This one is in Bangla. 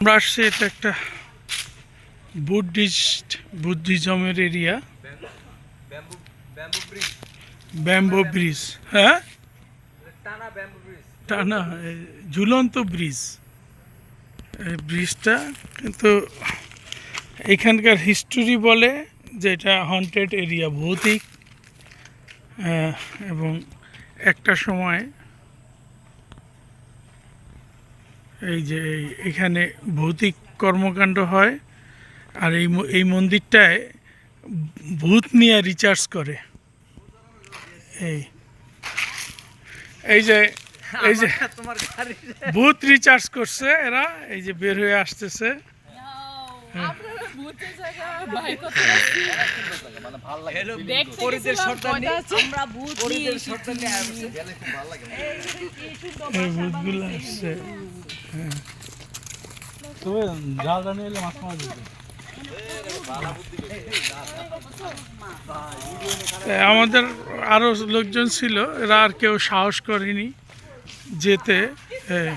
আমরা আসছি, এটা একটা বুদ্ধিস্ট বুদ্ধিজমের এরিয়া। Bamboo bridge. হ্যাঁ? টানা ঝুলন্ত ব্রিজ। এই ব্রিজটা কিন্তু এখানকার হিস্টোরি বলে যে এটা হন্টেড এরিয়া ভৌতিক এবং একটা সময় এই যে এই- এখানে ভৌতিক কর্মকাণ্ড হয় আর এই এই মন্দিরটায় ভূত নিয়ে রিচার্জ করে। এই এই যে এই যে ভূত রিচার্জ করছে এরা এই যে বের হয়ে আসতেছে। ভূতগুলো আসছে। তবে জাল নিয়ে এলে মাছ মারা যেত আমাদের আরও লোকজন ছিল, এরা আর কেউ সাহস করেনি যেতে। হ্যাঁ